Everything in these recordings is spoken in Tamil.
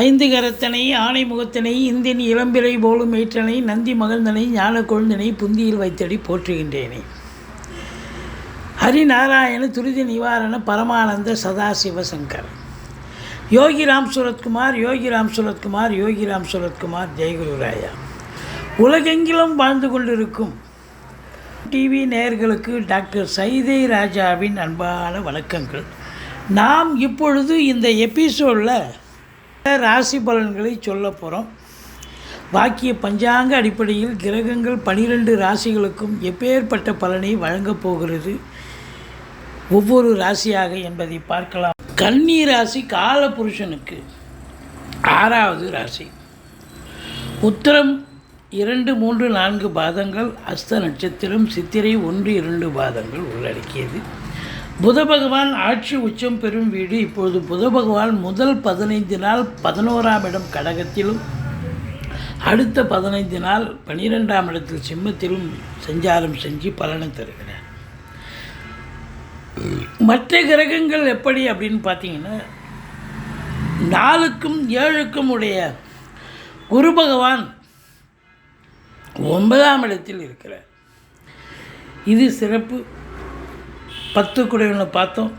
ஐந்து கரத்தனை ஆணை முகத்தனை இந்தின் இளம்பிறை போலும் ஏற்றனை நந்தி மகந்தனை ஞான கொழுந்தனை புந்தியில் வைத்தடி போற்றுகின்றேனே. ஹரிநாராயண துரித நிவாரண பரமானந்த சதாசிவசங்கர் யோகிராம் சுரத்குமார் யோகிராம் சுரத்குமார் யோகிராம் சுரத்குமார் ஜெயகுருராயா உலகெங்கிலும் வாழ்ந்து கொண்டிருக்கும் டிவி நேயர்களுக்கு டாக்டர் சைதை ராஜாவின் அன்பான வணக்கங்கள். நாம் இப்பொழுது இந்த எபிசோடில் ராசி பலன்களை சொல்ல போகிறோம் பாக்கிய பஞ்சாங்க அடிப்படையில் கிரகங்கள் பனிரெண்டு ராசிகளுக்கும் எப்பேற்பட்ட பலனை வழங்கப் போகிறது? ஒவ்வொரு ராசியாக என்பதை பார்க்கலாம். கன்னி ராசி கால புருஷனுக்கு ஆறாவது ராசி. உத்தரம் இரண்டு மூன்று நான்கு பாதங்கள் அஸ்த நட்சத்திரம் சித்திரை ஒன்று இரண்டு பாதங்கள் உள்ளடக்கியது. புத பகவான் ஆட்சி உச்சம் பெறும் வீடு. இப்பொழுது புத பகவான் முதல் பதினைந்து நாள் பதினோராம் இடம் கடகத்திலும் அடுத்த பதினைந்து நாள் பனிரெண்டாம் இடத்தில் சிம்மத்திலும் சஞ்சாரம் செஞ்சு பலனை தருகிறார். மற்ற கிரகங்கள் எப்படி அப்படின்னு பார்த்தீங்கன்னா நாலுக்கும் ஏழுக்கும் உடைய குரு பகவான் ஒன்பதாம் இடத்தில் இருக்கிறார். இது சிறப்பு. பத்து குடைவனை பார்த்தோம்.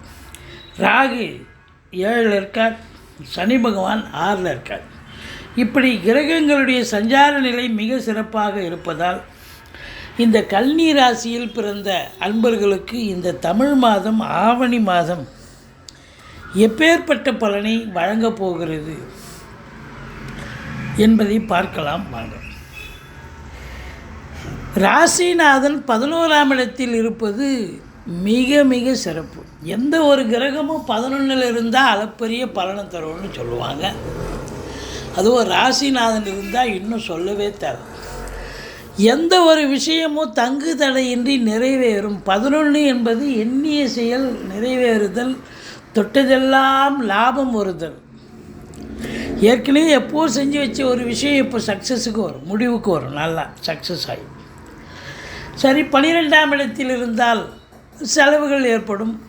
ராகு ஏழில் இருக்கார். சனி பகவான் ஆறில் இருக்கார். இப்படி கிரகங்களுடைய சஞ்சார நிலை மிக சிறப்பாக இருப்பதால் இந்த கல்னி ராசியில் பிறந்த அன்பர்களுக்கு இந்த தமிழ் மாதம் ஆவணி மாதம் எப்பேற்பட்ட பலனை வழங்கப் போகிறது என்பதை பார்க்கலாம் வாங்க. ராசிநாதன் பதினோராம் இடத்தில் இருப்பது மிக மிக சிறப்பு. எந்த ஒரு கிரகமும் பதினொன்றில் இருந்தால் அளப்பரிய பலனை தரும்னு சொல்லுவாங்க. அதுவும் ராசிநாதன் இருந்தால் இன்னும் சொல்லவே தேவை. எந்த ஒரு விஷயமும் தங்கு தடையின்றி நிறைவேறும். பதினொன்று என்பது எண்ணிய செயல் நிறைவேறுதல் தொட்டதெல்லாம் லாபம் வருதல். ஏற்கனவே எப்போ செஞ்சு வச்ச ஒரு விஷயம் இப்போ சக்ஸஸுக்கு வரும். முடிவுக்கு வரும். நல்லா சக்ஸஸ் ஆகி. சரி பனிரெண்டாம் இடத்தில் இருந்தால் செலவுகள் ஏற்படும்.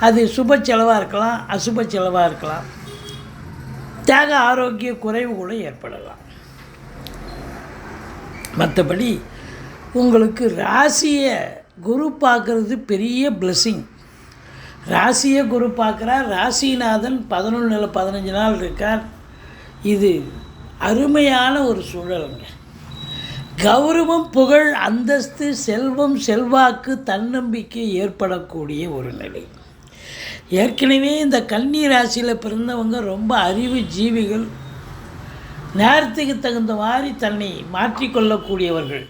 அது சுப செலவாக இருக்கலாம் அசுப செலவாக இருக்கலாம். தேக ஆரோக்கிய குறைவு கூட ஏற்படலாம். மற்றபடி உங்களுக்கு ராசியை குரு பார்க்குறது பெரிய பிளெஸ்ஸிங் ராசியை குரு பார்க்குறார் ராசிநாதன் பதினொன்று பதினஞ்சு நாள் இருக்கார். இது அருமையான ஒரு சூழலுங்க. கௌரவம் புகழ் அந்தஸ்து செல்வம் செல்வாக்கு தன்னம்பிக்கை ஏற்படக்கூடிய ஒரு நிலை. ஏற்கனவே இந்த கன்னி ராசியில் பிறந்தவங்க ரொம்ப அறிவு ஜீவிகள். நேரத்துக்கு தகுந்த மாதிரி தன்னை மாற்றிக்கொள்ளக்கூடியவர்கள்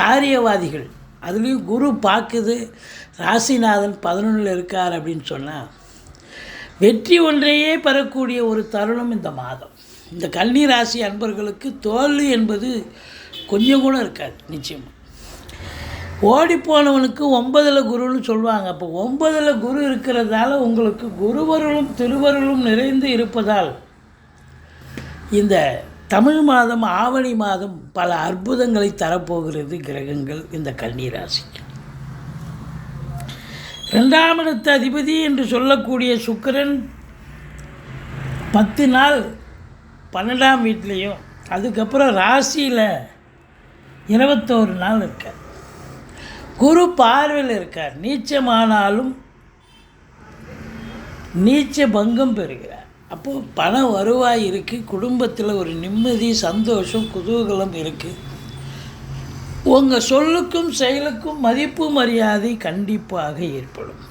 காரியவாதிகள். அதுலேயும் குரு பார்க்குது ராசிநாதன் பதினொன்றில் இருக்கார் அப்படின்னு சொன்னால் வெற்றி ஒன்றையே பெறக்கூடிய ஒரு தருணம் இந்த மாதம். இந்த கன்னி ராசி அன்பர்களுக்கு தோல்வி என்பது கொஞ்சம் கூட இருக்காது நிச்சயமாக ஓடிப்போனவனுக்கு ஒன்பதில் குருன்னு சொல்லுவாங்க. அப்போ ஒன்பதில் குரு இருக்கிறதால உங்களுக்கு குருவருளும் திருவருளும் நிறைந்து இருப்பதால் இந்த தமிழ் மாதம் ஆவணி மாதம் பல அற்புதங்களை தரப்போகிறது கிரகங்கள் இந்த கன்னிராசிக்கு ரெண்டாம் இடத்த அதிபதி என்று சொல்லக்கூடிய சுக்கிரன் பத்து நாள் பன்னெண்டாம் வீட்லேயும் அதுக்கப்புறம் ராசியில் இருபத்தோரு நாள் இருக்கார். குரு பார்வையில் இருக்கார். நீச்சமானாலும் நீச்ச பங்கம் பெறுகிறார். அப்போது பண வருவாய் இருக்குது குடும்பத்தில் ஒரு நிம்மதி சந்தோஷம் குதூகலம் இருக்குது உங்கள் சொல்லுக்கும் செயலுக்கும் மதிப்பு மரியாதை கண்டிப்பாக ஏற்படும்.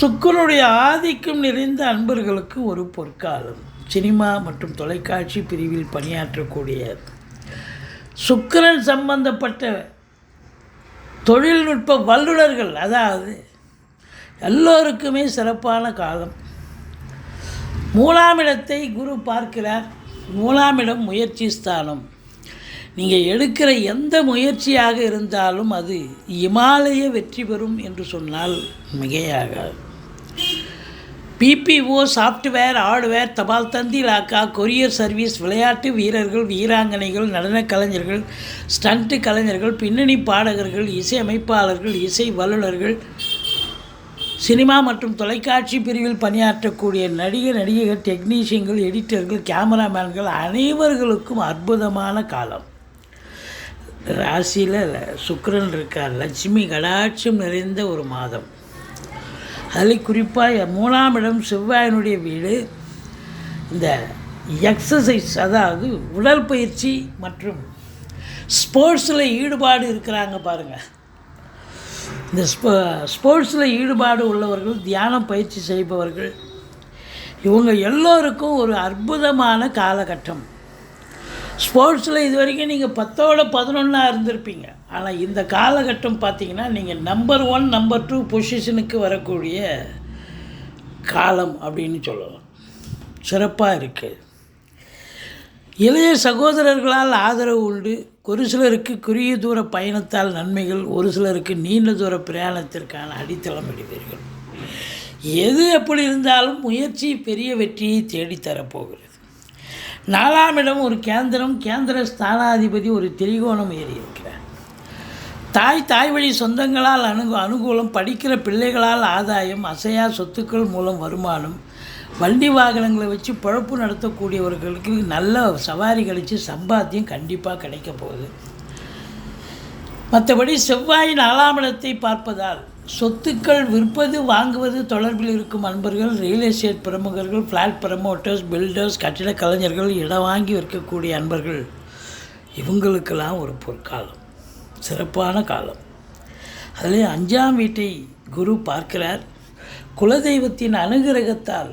சுக்கரனுடைய ஆதிக்கம் நிறைந்த அன்பர்களுக்கு ஒரு பொற்காலம். சினிமா மற்றும் தொலைக்காட்சி பிரிவில் பணியாற்றக்கூடிய சுக்கிரன் சம்பந்தப்பட்ட தொழில்நுட்ப வல்லுநர்கள் அதாவது எல்லோருக்குமே சிறப்பான காலம். மூலாமிடத்தை குரு பார்க்கிறார். மூலாமிடம் முயற்சி ஸ்தானம். நீங்கள் எடுக்கிற எந்த முயற்சியாக இருந்தாலும் அது இமாலய வெற்றி பெறும் என்று சொன்னால் மிகையாகாது. பிபிஓ சாஃப்ட்வேர் ஹார்ட்வேர் தபால் தந்தி லாக்கா கொரியர் சர்வீஸ் விளையாட்டு வீரர்கள் வீராங்கனைகள் நடனக் கலைஞர்கள் ஸ்டண்ட்டு கலைஞர்கள் பின்னணி பாடகர்கள் இசையமைப்பாளர்கள் இசை வல்லுநர்கள் சினிமா மற்றும் தொலைக்காட்சி பிரிவில் பணியாற்றக்கூடிய நடிகர் நடிகைகள் டெக்னீஷியன்கள் எடிட்டர்கள் கேமராமேன்கள் அனைவர்களுக்கும் அற்புதமான காலம். ராசியில் சுக்கரன் இருக்கார். லட்சுமி கடாட்சம் நிறைந்த ஒரு மாதம். அதில் குறிப்பாக மூணாம் இடம் செவ்வாயினுடைய வீடு. இந்த எக்ஸசைஸ் அதாவது உடற்பயிற்சி மற்றும் ஸ்போர்ட்ஸில் ஈடுபாடு இருக்கிறாங்க பாருங்கள் இந்த ஸ்போ ஸ்போர்ட்ஸில் ஈடுபாடு உள்ளவர்கள் தியானம் பயிற்சி செய்பவர்கள் இவங்க எல்லோருக்கும் ஒரு அற்புதமான காலகட்டம். ஸ்போர்ட்ஸில் இது வரைக்கும் நீங்கள் பத்தோட பதினொன்றா இருந்திருப்பீங்க. ஆனால் இந்த காலகட்டம் பார்த்தீங்கன்னா நீங்கள் நம்பர் ஒன் நம்பர் டூ பொசிஷனுக்கு வரக்கூடிய காலம் அப்படின்னு சொல்லலாம். சிறப்பாக இருக்குது இளைய சகோதரர்களால் ஆதரவு உண்டு. ஒரு சிலருக்கு குறுகிய தூர பயணத்தால் நன்மைகள் ஒரு சிலருக்கு நீண்ட தூர பிரயாணத்திற்கான அடித்தளம் எடுப்பீர்கள் எது எப்படி இருந்தாலும் முயற்சி பெரிய வெற்றியை தேடித்தரப்போகிறது. நாலாம் இடம் ஒரு கேந்திரம் கேந்திர ஸ்தானாதிபதி ஒரு திரிகோணம் ஏறி இருக்கிறார் தாய் தாய் வழி சொந்தங்களால் அனுகு அனுகூலம் படிக்கிற பிள்ளைகளால் ஆதாயம் அசையா சொத்துக்கள் மூலம் வருமானம் வண்டி வாகனங்களை வச்சு பழப்பு நடத்தக்கூடியவர்களுக்கு நல்ல சவாரி கழித்து சம்பாத்தியம் கண்டிப்பாக கிடைக்க போகுது. மற்றபடி செவ்வாய் நாலாம் இடத்தை பார்ப்பதால் சொத்துக்கள் விற்பது வாங்குவது தொடர்பில் இருக்கும் அன்பர்கள் ரியல் எஸ்டேட் பிரமுகர்கள் ஃப்ளாட் ப்ரமோட்டர்ஸ் பில்டர்ஸ் கட்டிட கலைஞர்கள் இடம் வாங்கி விற்கக்கூடிய அன்பர்கள் இவங்களுக்கெல்லாம் ஒரு பொற்காலம். சிறப்பான காலம். அதில் அஞ்சாம் வீட்டை குரு பார்க்கிறார். குலதெய்வத்தின் அனுகிரகத்தால்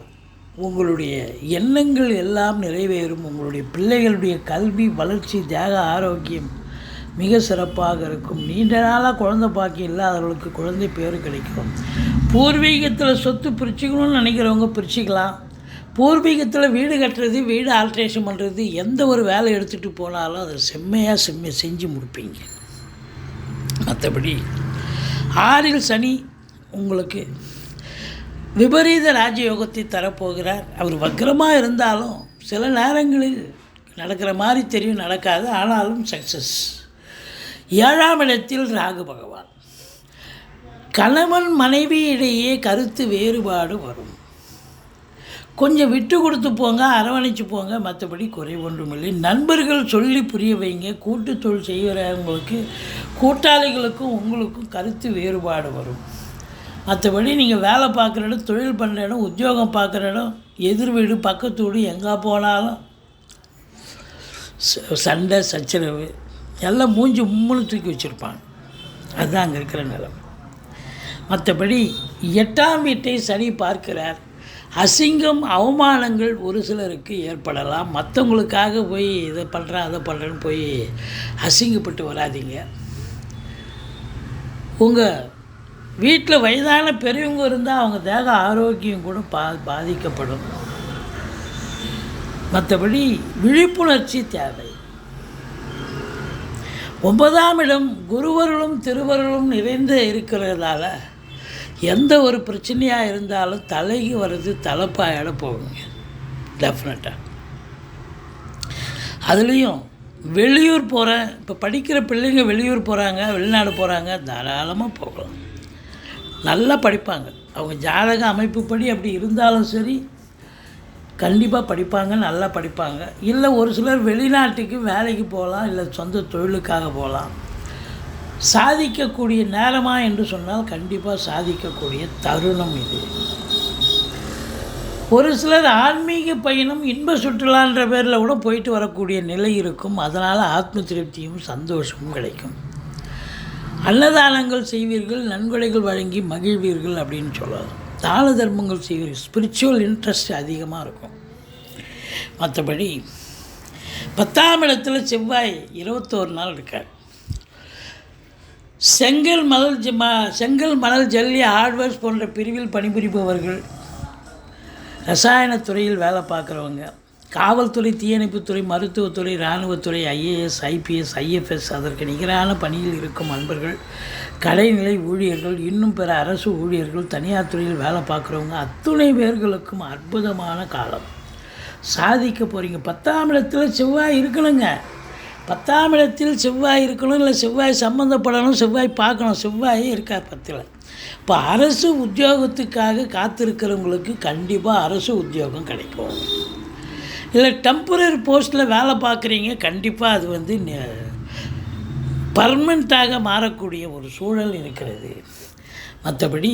உங்களுடைய எண்ணங்கள் எல்லாம் நிறைவேறும். உங்களுடைய பிள்ளைகளுடைய கல்வி வளர்ச்சி தேக ஆரோக்கியம் மிக சிறப்பாக இருக்கும். நீண்ட நாளாக குழந்தை பாக்கி இல்லாதவர்களுக்கு குழந்தை பேர் கிடைக்கும். பூர்வீகத்தில் சொத்து பிரிச்சுக்கணும்னு நினைக்கிறவங்க பிரிச்சுக்கலாம். பூர்வீகத்தில் வீடு கட்டுறது வீடு ஆல்ட்ரேஷன் பண்ணுறது எந்த ஒரு வேலை எடுத்துகிட்டு போனாலும் அதை செம்மையாக செம்மையாக செஞ்சு முடிப்பீங்க. மற்றபடி ஆறில் சனி உங்களுக்கு விபரீத ராஜயோகத்தை தரப்போகிறார். அவர் வக்ரமாக இருந்தாலும் சில நேரங்களில் நடக்கிற மாதிரி தெரியும் நடக்காது. ஆனாலும் சக்ஸஸ் ஏழாம் இடத்தில் ராகு பகவான். கணவன் மனைவி இடையே கருத்து வேறுபாடு வரும். கொஞ்சம் விட்டு கொடுத்து போங்க அரவணைச்சு போங்க மற்றபடி குறை ஒன்றுமில்லை. நண்பர்கள் சொல்லி புரிய வைங்க. கூட்டு தொழில் செய்கிறவங்களுக்கு கூட்டாளிகளுக்கும் உங்களுக்கும் கருத்து வேறுபாடு வரும். மற்றபடி நீங்கள் வேலை பார்க்குற இடம் தொழில் பண்ணுற இடம் உத்தியோகம் பார்க்குற இடம் எதிர் வீடு பக்கத்து வீடு எங்கே போனாலும் ச- சண்டை சச்சரவு எல்லாம் மூஞ்சி உம்முன்னு தூக்கி வச்சுருப்பாங்க. அதுதான் அங்கே இருக்கிற நிலம். மற்றபடி எட்டாம் வீட்டை சனி பார்க்கிறார். அசிங்கம் அவமானங்கள் ஒரு சிலருக்கு ஏற்படலாம். மற்றவங்களுக்காக போய் இதை பண்ணுறேன் அதை பண்ணுறேன்னு போய் அசிங்கப்பட்டு வராதீங்க. உங்கள் வீட்டில் வயதான பெரியவங்க இருந்தால் அவங்க தேக ஆரோக்கியம் கூட பா பாதிக்கப்படும். மற்றபடி விழிப்புணர்ச்சி தேவை. ஒன்பதாம் இடம் குருவர்களும் திருவர்களும் நிறைந்து இருக்கிறதால எந்த ஒரு பிரச்சனையாக இருந்தாலும் தலைக்கு வர்றது தலைப்பாயிட போகுங்க. டெஃபினட்டாக அதுலேயும் வெளியூர் போகிறேன் இப்போ படிக்கிற பிள்ளைங்க வெளியூர் போகிறாங்க வெளிநாடு போகிறாங்க தாராளமாக போகலாம். நல்லா படிப்பாங்க. அவங்க ஜாதக அமைப்புப்படி அப்படி இருந்தாலும் சரி கண்டிப்பாக படிப்பாங்க நல்லா படிப்பாங்க. இல்லை ஒரு சிலர் வெளிநாட்டுக்கு வேலைக்கு போகலாம் இல்லை சொந்த தொழிலுக்காக போகலாம். சாதிக்கக்கூடிய நேரமா என்று சொன்னால் கண்டிப்பாக சாதிக்கக்கூடிய தருணம் இது. ஒரு சிலர் ஆன்மீக பயணம் இன்ப சுற்றுலான்ற பேரில் கூட போயிட்டு வரக்கூடிய நிலை இருக்கும். அதனால் ஆத்ம திருப்தியும் சந்தோஷமும் கிடைக்கும். அன்னதானங்கள் செய்வீர்கள் நன்கொடைகள் வழங்கி மகிழ்வீர்கள் அப்படின்னு சொல்லலாம். தான தர்மங்கள் செய்வீர்கள். ஸ்பிரிச்சுவல் இன்ட்ரெஸ்ட் அதிகமாக இருக்கும். மற்றபடி பத்தாம் இடத்துல செவ்வாய் இருபத்தோரு நாள் இருக்கார். செங்கல் மணல் ம- செங்கல் மணல் ஜல்லி ஹார்ட்வேர்ஸ் போன்ற பிரிவில் பணிபுரிபவர்கள் ரசாயனத்துறையில் வேலை பார்க்குறவங்க காவல்துறை தீயணைப்புத்துறை மருத்துவத்துறை இராணுவத்துறை ஐஏஎஸ் ஐபிஎஸ் ஐஎஃப்எஸ் அதற்கு நிகரான பணியில் இருக்கும் அன்பர்கள் கடைநிலை ஊழியர்கள் இன்னும் பிற அரசு ஊழியர்கள் தனியார் துறையில் வேலை பார்க்குறவங்க அத்துணை பேர்களுக்கும் அற்புதமான காலம். சாதிக்க போகிறீங்க பத்தாம் இடத்துல செவ்வாய் இருக்கணுங்க. பத்தாம் இடத்தில் செவ்வாய் இருக்கணும் இல்லை செவ்வாய் சம்மந்தப்படணும் செவ்வாய் பார்க்கணும் செவ்வாயே இருக்கார் பத்தில். இப்போ அரசு உத்தியோகத்துக்காக காத்திருக்கிறவங்களுக்கு கண்டிப்பாக அரசு உத்தியோகம் கிடைக்கும். இல்லை டெம்பரரி போஸ்ட்டில் வேலை பார்க்குறீங்க கண்டிப்பாக அது வந்து பர்மனண்ட்டாக மாறக்கூடிய ஒரு சூழல் இருக்கிறது. மற்றபடி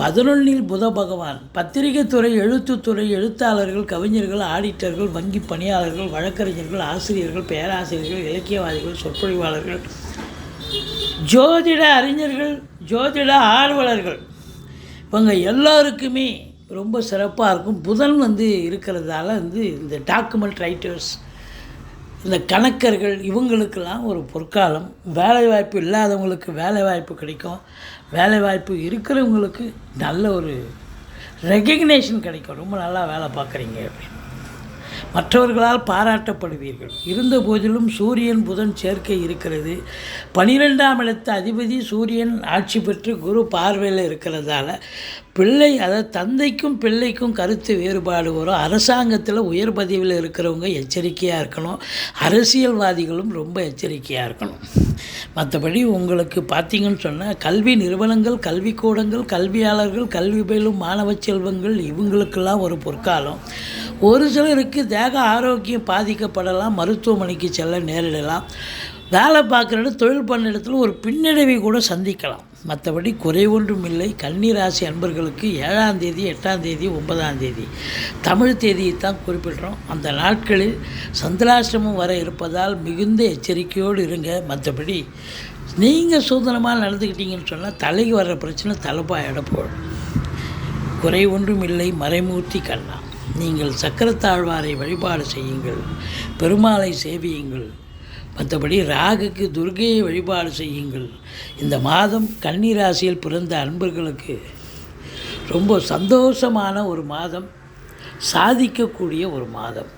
பதினொன்னில் புத பகவான். பத்திரிகைத்துறை எழுத்துத்துறை எழுத்தாளர்கள் கவிஞர்கள் ஆடிட்டர்கள் வங்கி பணியாளர்கள் வழக்கறிஞர்கள் ஆசிரியர்கள் பேராசிரியர்கள் இலக்கியவாதிகள் சொற்பொழிவாளர்கள் ஜோதிட அறிஞர்கள் ஜோதிட ஆர்வலர்கள். இவங்க எல்லாருக்குமே ரொம்ப சிறப்பாக இருக்கும். புதன் வந்து இருக்கிறதால வந்து இந்த டாக்குமெண்ட் ரைட்டர்ஸ் இந்த கணக்கர்கள் இவங்களுக்கெல்லாம் ஒரு பொற்காலம். வேலைவாய்ப்பு இல்லாதவங்களுக்கு வேலைவாய்ப்பு கிடைக்கும். வேலைவாய்ப்பு இருக்கிறவங்களுக்கு நல்ல ஒரு ரெக்கக்னேஷன் கிடைக்கும். ரொம்ப நல்லா வேலை பார்க்குறீங்க அப்படின்னு. மற்றவர்களால் பாராட்டப்படுவீர்கள். இருந்த போதிலும் சூரியன் புதன் சேர்க்கை இருக்கிறது. பனிரெண்டாம் இடத்து அதிபதி சூரியன் ஆட்சி பெற்று குரு பார்வையில் இருக்கிறதால பிள்ளை அதாவது தந்தைக்கும் பிள்ளைக்கும் கருத்து வேறுபாடு வரும். அரசாங்கத்தில் உயர் பதவியில் இருக்கிறவங்க எச்சரிக்கையாக இருக்கணும். அரசியல்வாதிகளும் ரொம்ப எச்சரிக்கையாக இருக்கணும். மற்றபடி உங்களுக்கு பார்த்தீங்கன்னு சொன்னால் கல்வி நிறுவனங்கள் கல்விக்கூடங்கள் கல்வியாளர்கள் கல்வி பயிலும் மாணவ செல்வங்கள் இவங்களுக்கெல்லாம் ஒரு பொற்காலம். ஒரு சிலருக்கு தேக ஆரோக்கியம் பாதிக்கப்படலாம் மருத்துவமனைக்கு செல்ல நேரிடலாம். வேலை பார்க்குற தொழில் பண்ண இடத்துல ஒரு பின்னடைவை கூட சந்திக்கலாம். மற்றபடி குறை ஒன்றும் இல்லை. கன்னிராசி அன்பர்களுக்கு ஏழாம் தேதி எட்டாம் தேதி ஒன்பதாம் தேதி. தமிழ் தேதியை தான் குறிப்பிடுறோம். அந்த நாட்களில் சந்திராசிரமம் வர இருப்பதால் மிகுந்த எச்சரிக்கையோடு இருங்க. மற்றபடி நீங்கள் சுதந்திரமாக நடந்துக்கிட்டீங்கன்னு சொன்னால் தலைக்கு வர்ற பிரச்சனை தலைப்பாயிட போடும் குறை ஒன்றும் இல்லை. மறைமூர்த்தி கண்ணா. நீங்கள் சக்கரத்தாழ்வாரை வழிபாடு செய்யுங்கள் பெருமாளை சேவியுங்கள். மற்றபடி ராகுக்கு துர்கையை வழிபாடு செய்யுங்கள். இந்த மாதம் கன்னிராசியில் பிறந்த அன்பர்களுக்கு ரொம்ப சந்தோஷமான ஒரு மாதம் சாதிக்கக்கூடிய ஒரு மாதம்.